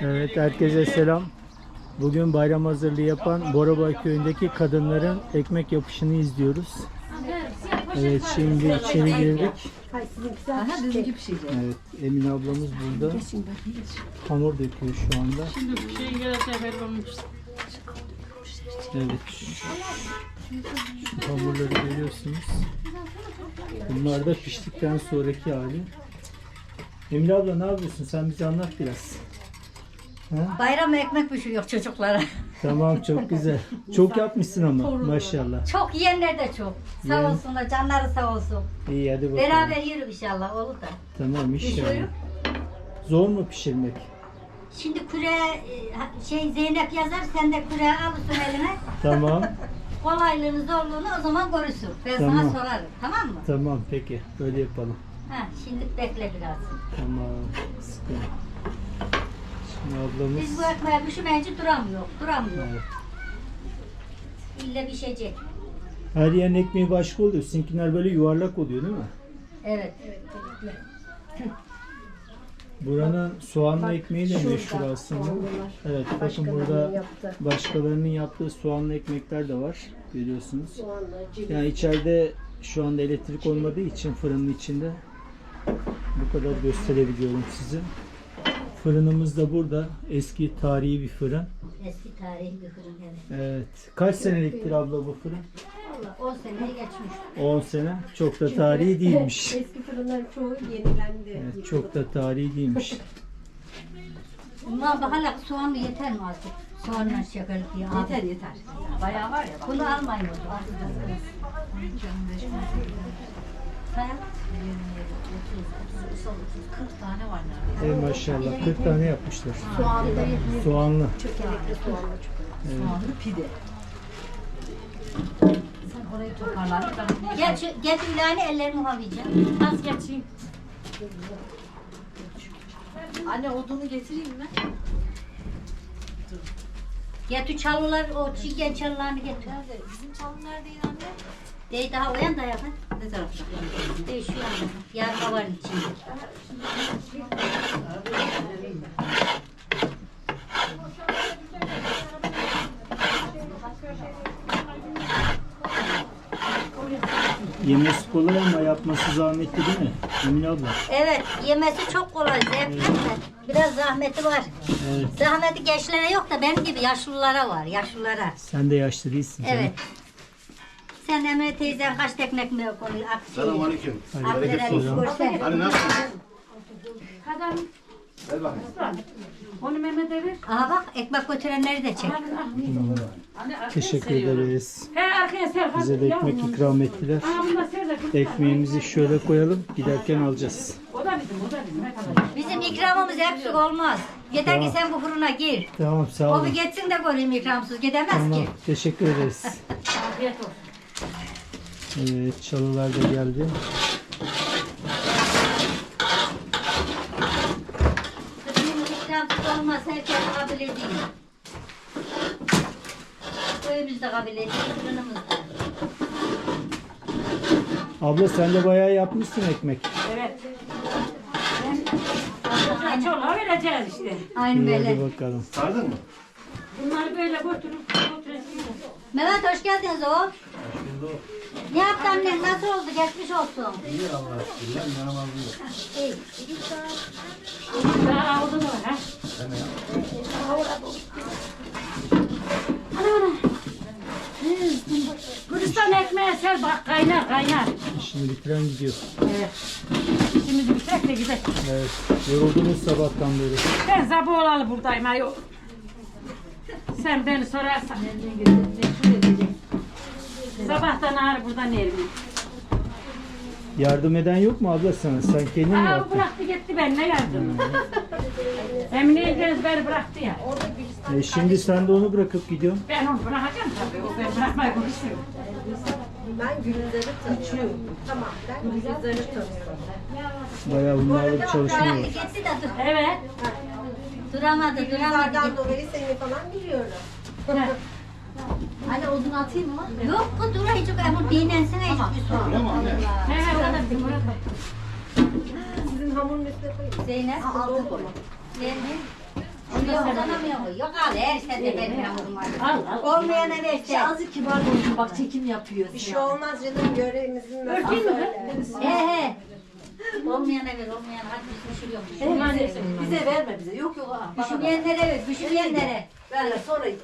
Evet herkese selam. Bugün bayram hazırlığı yapan Borabay köyündeki kadınların ekmek yapışını izliyoruz. Evet şimdi içeri girdik. Aha düzgün pişecek. Evet Emine ablamız burada. Hamur döküyor şu anda. Şimdi şey gelirse olmuş. Evet. Şu hamurları görüyorsunuz. Bunlar da piştikten sonraki hali. Emine abla ne yapıyorsun? Sen bize anlat biraz. Ha? Bayram ekmek pişiriyor çocuklara. Tamam çok güzel. Çok yapmışsın ama maşallah. Çok yiyenler de çok. Sağ Yiyen- olsunlar, canları sağ olsun. İyi hadi bakalım. Beraber yiyoruz inşallah olur da. Tamam inşallah. Pişiriyorum. Zor mu pişirmek? Şimdi küre e, ha- şey Zeynep yazar sen de küre alırsın eline. Tamam. Kolaylığını zorluğunu o zaman görürsün. Ben Tamam. sana sorarım. Tamam mı? Tamam peki. Böyle yapalım. Ha, şimdi bekle biraz. Tamam. Sıkıntı. Şimdi ablamız. Biz bu ekmeği pişirmeyince duramıyor. Duramıyor. Evet. İlle pişecek. Her yerin ekmeği başka oluyor. Sizinkiler böyle yuvarlak oluyor değil mi? Evet. Buranın soğanlı ekmeği de meşhur aslında. Evet bakın burada başkalarının yaptığı soğanlı ekmekler de var. Görüyorsunuz. Yani içeride şu anda elektrik olmadığı için fırının içinde bu kadar gösterebiliyorum size. Fırınımız da burada. Eski tarihi bir fırın. Eski tarihi bir fırın evet. Evet. Kaç seneliktir abla bu fırın? Valla 10 seneyi geçmiş. 10 sene. Çok da tarihi değilmiş. Eski fırınların çoğu yenilendi. Evet, çok da tarihi değilmiş. Bunlar da hala soğanlı yeter mi artık? Soğanla şeker diye. Yeter yeter. Bayağı var ya. Bunu almayın o zaman. Sen? 40 tane var neredeyse. Ey maşallah 40 tane yapmışlar. Soğanlı. Soğanlı. Çökelekli soğanlı çok. Soğanlı pide. Sen orayı toparlar. Gel, şu- gel Ülani ellerimi havayacağım. Az geçeyim. Anne odunu getireyim mi? Getir çalılar, o çiğken çalılarını getir. Nerede? Bizim çalın neredeydi anne? Dey daha uyan da yakın. Ne tarafta? Şu an. Yarma var içinde. Yemesi kolay ama yapması zahmetli değil mi? Emine abla. Evet, yemesi çok kolay, zevkli. Biraz zahmeti var. Evet. Zahmeti gençlere yok da benim gibi yaşlılara var, yaşlılara. Sen de yaşlı değilsin. canım. Sen Emre teyzen kaç teknek mi şey, Selamünaleyküm. Akdelen iş görsen. Hani nasılsın? Kadar Ver bakayım. onu Mehmet'e ver. Aha bak ekmek götürenleri de çek. Teşekkür ederiz. He arkaya ser. Bize de ekmek ikram ettiler. Ekmeğimizi şöyle koyalım. Giderken alacağız. O da bizim, o da bizim. Ne kadar. Bizim ikramımız eksik olmaz. Yeter ki sen bu fırına gir. Tamam sağ O bir olun. geçsin de göreyim ikramsız. Gidemez Tamam. ki. Teşekkür ederiz. Afiyet olsun. Evet çalılar da geldi. İkramsız olmaz. Herkes kabul ediyor. Köyümüz de kabul ediyor. Fırınımız da. Abla sen de bayağı yapmışsın ekmek. Evet. Ben çoluğa vereceğiz işte. Aynı İyi hadi böyle. bakalım. Sardın mı? Bunları böyle götürüp götüreceğiz. Mehmet hoş geldiniz oğul. Ne yaptı annen? Nasıl oldu? Geçmiş olsun. İyi Allah aşkına. Ben namazlıyım. İyi. Daha aldın mı ha? Ana ana. Gülistan ekmeğe ser bak kaynar kaynar. İşini bitiren gidiyor. Evet. İşimizi bitirek de gidelim. Evet. Yoruldunuz sabahtan beri. Ben zabı olalı buradayım ayol. Sen beni sorarsan. Sabahtan ağrı buradan ermeyim. Yardım eden yok mu abla sana? Sen kendin mi Aa, yaptın? bıraktı gitti ben ne yardım. Emine İlgeniz beni bıraktı ya. E şimdi sen de onu bırakıp gidiyorsun. Ben onu bırakacağım tabii. O beni bırakmayı konuşuyor. Ben Gülizar'ı tanıyorum. Tamam ben Gülizar'ı tanıyorum. Bayağı bunlarla bir çalışma Bıraktı var. gitti de dur. Evet. Duramadı, duramadı. Gülizar'dan dolayı seni falan biliyorum. Anne odun atayım mı? Yok bu dur hiç yok. Bu dinlensene hiçbir sorun. Öyle mi anne? He he o da bizim burada. Sizin hamurun üstüne koyayım. Zeynep. Altı koy. Zeynep. Yok al her sen de benim yavrum var. Al al. Olmayana ver sen. Azıcık kibar konuşun bak çekim yapıyor. Bir şey olmaz canım görevimizin Örteyim mi? He he. Olmayana ver olmayana. Hadi biz düşürüyoruz. Bize, bize verme bize. Yok yok. ha. Düşürmeyenlere ver. Düşürmeyenlere. Verle sonra e,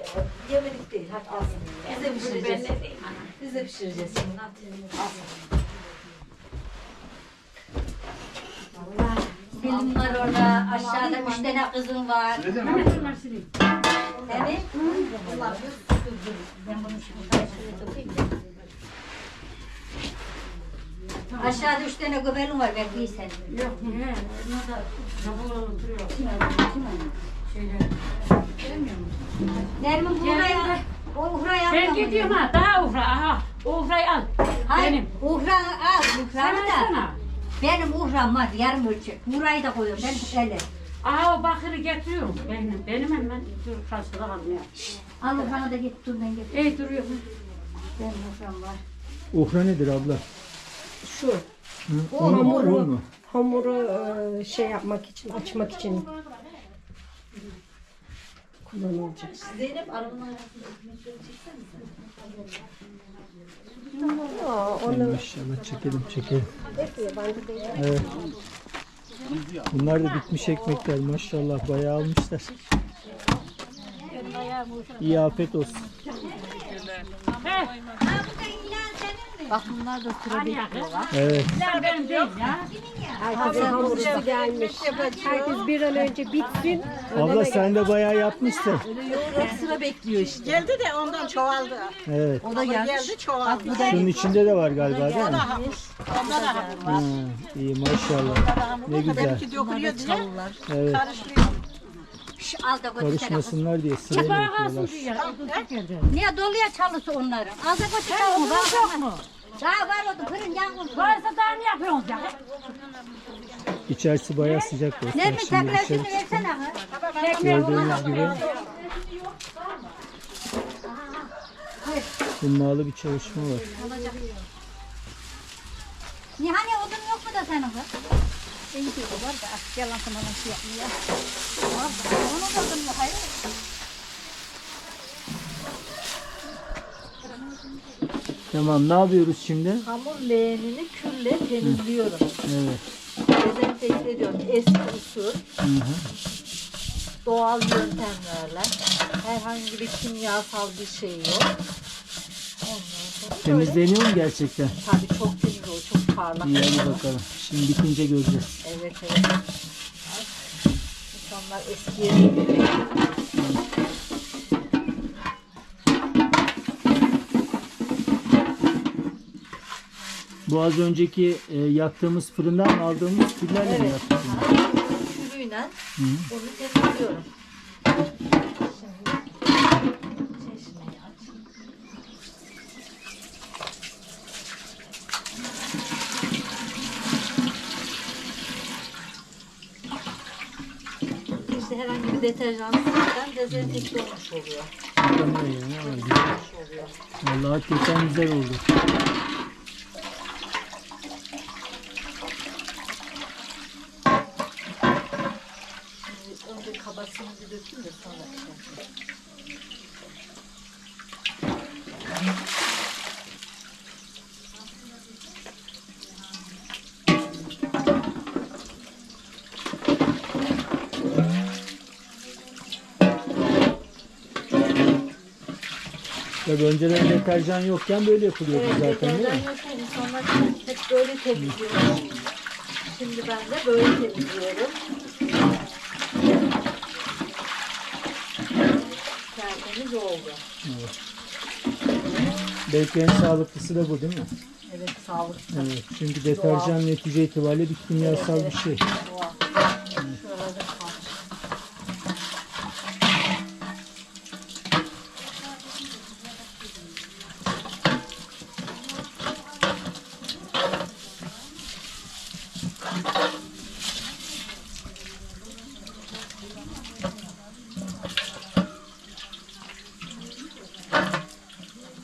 yemelik değil. Hadi alsın. Biz de pişireceğiz. Biz de pişireceğiz. Alsın. Benim var orada. Aşağıda üç tane kızım var. Sileyim. Evet. Ben. Aşağıda üç tane göbeğim var bekliysen. Yok ne? Onlar da kapılar oturuyor. Şeyler. Gelmiyor mu? Nermin bu Gel, Uhra'ya. gel. O Uhra'ya Ben gidiyorum ha. Daha Uhra. Aha. Uhra'yı al. Hayır. Benim. Uhra al. Uhra'nı Sen da. alsana. Benim Uhra'm var yarım ölçek. Burayı da koyuyorum. Ben öyle. Aha o bakırı getiriyorum. Benim, benim hemen dur karşıda kalmıyor. Al Uhra'nı da git dur ben getir. İyi duruyor. Benim Uhra'm var. Uhra nedir abla? Şu Hı? O Un mu? hamuru. Hamuru e, şey yapmak için, açmak için kullanılacak. Zeynep arabanın Aa, Ay onu Maşallah çekelim çekelim. yapıyor bence de. Evet. Bunlar da bitmiş ekmekler maşallah bayağı almışlar. İyi afet olsun. He. Bak bunlar da sıra yakın. Evet. Herkesin hamurusu gelmiş. Herkes bir an önce bitsin. Abla sen de bayağı yapmışsın. sıra bekliyor işte. Geldi de ondan çoğaldı. Evet. O da gelmiş. Geldi çoğaldı. Şunun içinde de var galiba değil mi? Onda da hamur var. İyi maşallah. Ne güzel. Dökülüyor diye Evet. götür. Karışmasınlar diye. Odun geldi. Niye doluya çalısı onların? Az da çalımı. Var yok mu? Daha var orada fırın yangın. Varsa daha ne yapıyorsunuz ya? İçerisi bayağı sıcak dostlar. Nermin Şimdi şunu versene kız. gördüğünüz gibi hummalı bir çalışma var. Niye hani odun yok mu da senin kız? İyi diyor var da yalan sana şey yapmıyor. Var da onun da odun yok hayır. Tamam ne yapıyoruz şimdi? Hamur leğenini külle temizliyorum. Evet. Dezenfekte ediyorum. Eski usul, Hı hı. doğal yöntemlerle. Herhangi bir kimyasal bir şey yok. Ondan sonra böyle. Temizleniyor mu gerçekten? Tabii çok temiz o, çok parlak. İyi hadi bakalım. Şimdi bitince göreceğiz. Evet evet. İnsanlar eskiye dönüyor. Bu az önceki e, yaktığımız fırından mı aldığımız küllerle mi Evet. yaptık? Sürüyle Hı. onu temizliyorum. Şimdi çeşmeyi aç. İşte herhangi bir deterjan sıkmadan dezenfekte olmuş oluyor. Tamam ya, oluyor. Vallahi hakikaten güzel oldu. Bir dökeyim de sonra şey. Tabii önceden deterjan yokken böyle yapılıyordu Evet, zaten değil mi? yokken insanlar hep böyle temizliyor. Şimdi ben de böyle temizliyorum. Oldu. Belki en sağlıklısı da bu değil mi? Evet sağlıklı. Evet. Çünkü deterjan netice itibariyle bir kimyasal bir şey. Doğal. Şuralarda kalmış.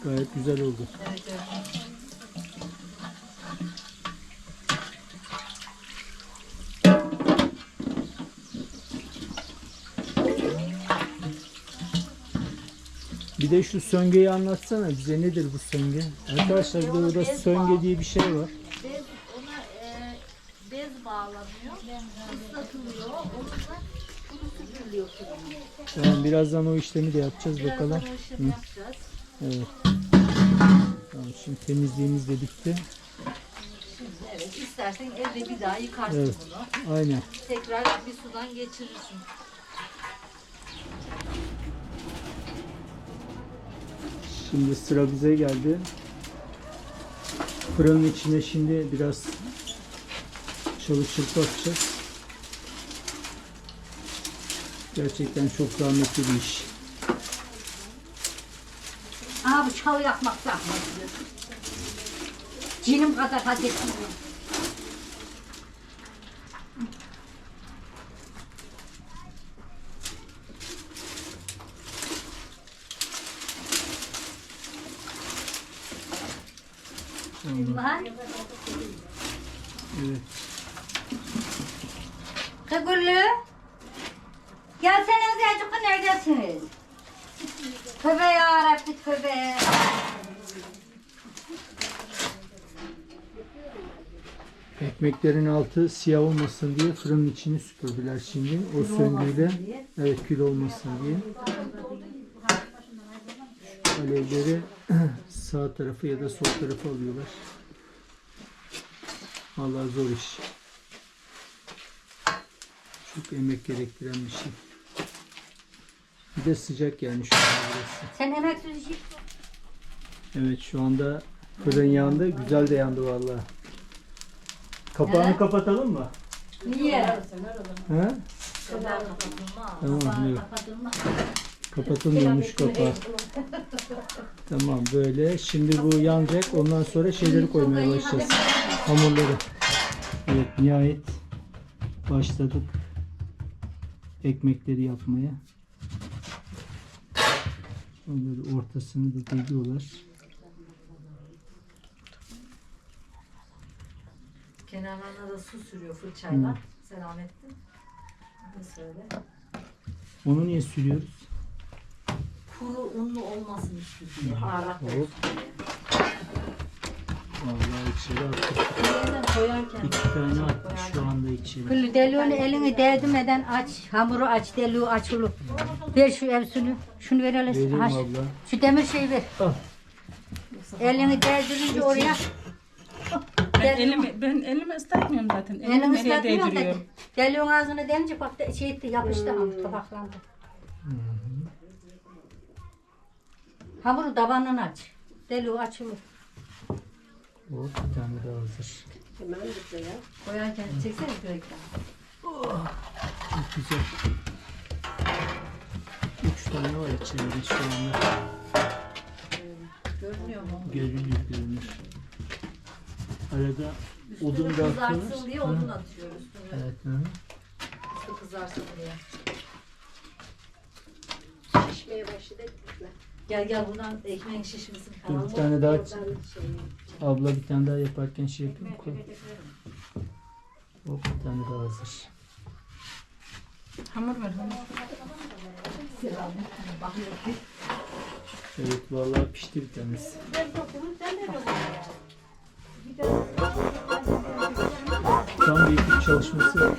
Gayet güzel oldu. Evet, evet. Bir de şu söngeyi anlatsana bize nedir bu sönge? Arkadaşlar bir de burada sönge diye bir şey var. Bez, ona e, bez bağlanıyor. Onunla kuru süpürülüyor fırına. Tamam birazdan o işlemi de yapacağız bakalım. Birazdan o işlemi yapacağız. Evet. Tamam, şimdi temizliğimiz de bitti. Evet, istersen evde bir daha yıkarsın Evet. bunu. Aynen. Tekrar bir sudan geçirirsin. Şimdi sıra bize geldi. Fırının içine şimdi biraz çalı çırpı atacağız. Gerçekten çok zahmetli bir iş. Aha bu çalı yakmak zahmetli. Cinim kadar hak etmiyor. Lan. Evet. Kıgüllü. Gelseniz yacıkı neredesiniz? Tövbe yarabbi tövbe. Ekmeklerin altı siyah olmasın diye fırının içini süpürdüler şimdi. O söngüyle evet kül olmasın diye. Şu Alevleri sağ tarafı ya da sol tarafı alıyorlar. Vallahi zor iş. Çok emek gerektiren bir şey. Bir de sıcak yani şu an burası. Sen emeksiz iş Evet şu anda fırın yandı. Güzel de yandı vallahi. Kapağını Evet. kapatalım mı? Niye? He? Kapatılmaz. Tamam yok. Kapatılmıyormuş kapağı. tamam böyle. Şimdi bu yanacak. Ondan sonra şeyleri koymaya başlayacağız. Hamurları. Evet nihayet başladık. Ekmekleri yapmaya. Onları ortasını da deliyorlar. Kenarlarına da su sürüyor fırçayla. Selamettin. Hadi söyle. Onu niye sürüyoruz? Kuru unlu olmasın üstünde. Ağrak Hop. Vallahi içeri attık. Yeniden koyarken. İki tane attık şu anda içeri. Kıllü deliğini elini değdirmeden aç. Hamuru aç, deliği açılı. Ver şu evsini. Şunu ver hele. Vereyim Ha, abla. Şu demir şeyi ver. Al. Elini değdirince oraya. Ben elimi, ben elimi ıslatmıyorum zaten. Elimi Elini nereye ıslatmıyor da değdiriyorum? deliğin ağzına denince bak de- şey etti, yapıştı hamur tabaklandı. Hamuru tabanını aç. Deliği açılı. Hop bir tane daha hazır. Hemen bize ya. Koyarken çeksene görekten. Çok güzel. Üç tane var içeride şu anda. Görünüyor mu? Görünür görünür. Arada odun Üstünü da kızarsın atıyoruz. diye odun atıyor üstünü. Evet. Hı. Üstü kızarsın diye. Şişmeye başladı ettikler. Gel gel buradan ekmeğin şişmesin Dur falan. bir tane daha şey abla bir tane daha yaparken şey yapayım koy. Hop bir tane daha hazır. Hamur ver hamur. Evet vallahi pişti bir tanesi. Tam bir ekip çalışması var.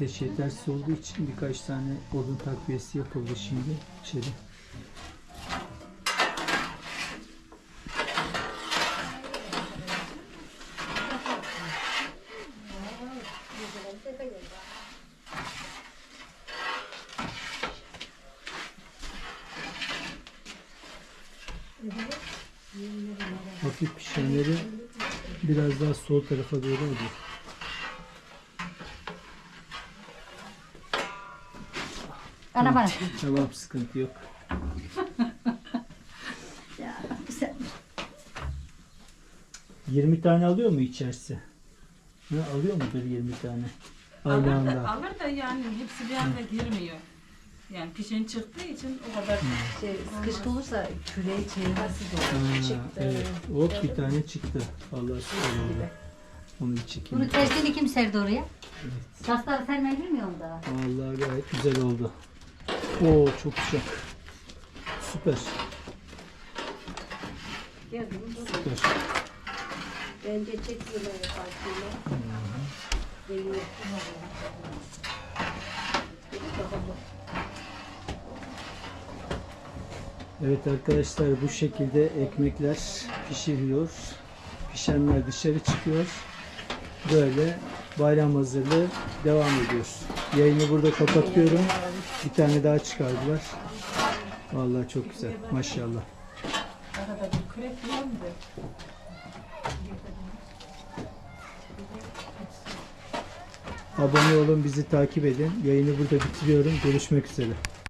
Ateş yetersiz olduğu için birkaç tane odun takviyesi yapıldı şimdi içeri. Hafif pişenleri biraz daha sol tarafa doğru alıyor. Bana bana. Tamam sıkıntı yok. Ya, sen 20 tane alıyor mu içerisi? Ha, alıyor mudur 20 tane? Aynı Alır da, anda. alır da yani hepsi bir anda girmiyor. Yani pişen çıktığı için o kadar Şey, sıkışık olursa küreği çevirmesi zor. Ha, evet. Hop bir tane çıktı. Süper oldu. Onu bir çekeyim. bunu tersini kim serdi oraya? Tasları sermeyi bilmiyor mu daha? Vallahi gayet güzel oldu. Oo çok sıcak. Süper. Süper. Bence çekiyorlar yaparken. Geliyor. Evet arkadaşlar bu şekilde ekmekler pişiriliyor. Pişenler dışarı çıkıyor. Böyle bayram hazırlığı devam ediyor. Yayını burada kapatıyorum. Bir tane daha çıkardılar. Vallahi çok güzel. Maşallah. Abone olun, bizi takip edin. Yayını burada bitiriyorum. Görüşmek üzere.